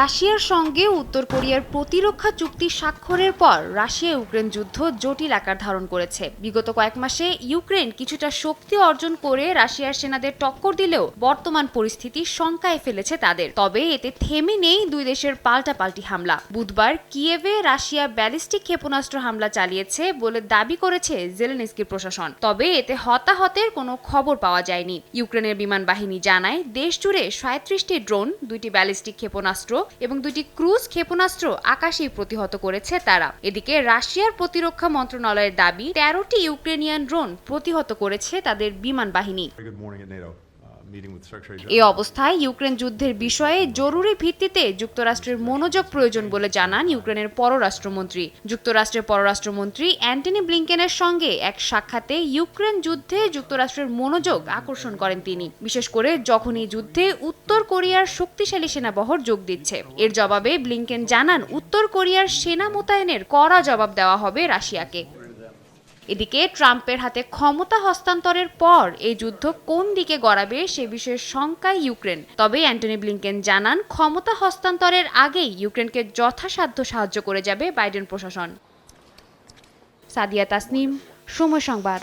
রাশিয়ার সঙ্গে উত্তর কোরিয়ার প্রতিরক্ষা চুক্তি স্বাক্ষরের পর রাশিয়া ইউক্রেন যুদ্ধ জটিল আকার ধারণ করেছে। বিগত কয়েক মাসে ইউক্রেন কিছুটা শক্তি অর্জন করে রাশিয়ার সেনাদের টক্কর দিলেও বর্তমান পরিস্থিতি শঙ্কায় ফেলেছে তাদের। তবে এতে থেমে নেই দুই দেশের পাল্টাপাল্টি হামলা। বুধবার কিয়েভে রাশিয়া ব্যালিস্টিক ক্ষেপণাস্ত্র হামলা চালিয়েছে বলে দাবি করেছে জেলেনস্কির প্রশাসন। তবে এতে হতাহতের কোনো খবর পাওয়া যায়নি। ইউক্রেনের বিমান বাহিনী জানায় দেশ জুড়ে সাঁত্রিশটি ড্রোন, দুইটি ব্যালিস্টিক ক্ষেপণাস্ত্র এবং দুটি ক্রুজ ক্ষেপণাস্ত্র আকাশেই প্রতিহত করেছে তারা। এদিকে রাশিয়ার প্রতিরক্ষা মন্ত্রণালয়ের দাবি, তেরোটি ইউক্রেনিয়ান ড্রোন প্রতিহত করেছে তাদের বিমান বাহিনী। এ অবস্থায় ইউক্রেন যুদ্ধের বিষয়ে জরুরি ভিত্তিতে যুক্তরাষ্ট্রের মনোযোগ প্রয়োজন বলে জানান ইউক্রেনের পররাষ্ট্রমন্ত্রী। যুক্তরাষ্ট্রের পররাষ্ট্রমন্ত্রী অ্যান্টনি ব্লিংকেনের সঙ্গে এক সাক্ষাতে ইউক্রেন যুদ্ধে যুক্তরাষ্ট্রের মনোযোগ আকর্ষণ করেন তিনি। বিশেষ করে যখন এই যুদ্ধে উত্তর কোরিয়ার শক্তিশালী সেনাবহর যোগ দিচ্ছে। এর জবাবে ব্লিংকেন জানান, উত্তর কোরিয়ার সেনা মোতায়েনের কড়া জবাব দেওয়া হবে রাশিয়াকে। এদিকে ট্রাম্পের হাতে ক্ষমতা হস্তান্তরের পর এই যুদ্ধ কোন দিকে গড়াবে সে বিষয়ে শঙ্কায় ইউক্রেন। তবে অ্যান্টনি ব্লিংকেন জানান, ক্ষমতা হস্তান্তরের আগেই ইউক্রেনকে যথাসাধ্য সাহায্য করে যাবে বাইডেন প্রশাসন। সাদিয়া তাসনিম, সময় সংবাদ।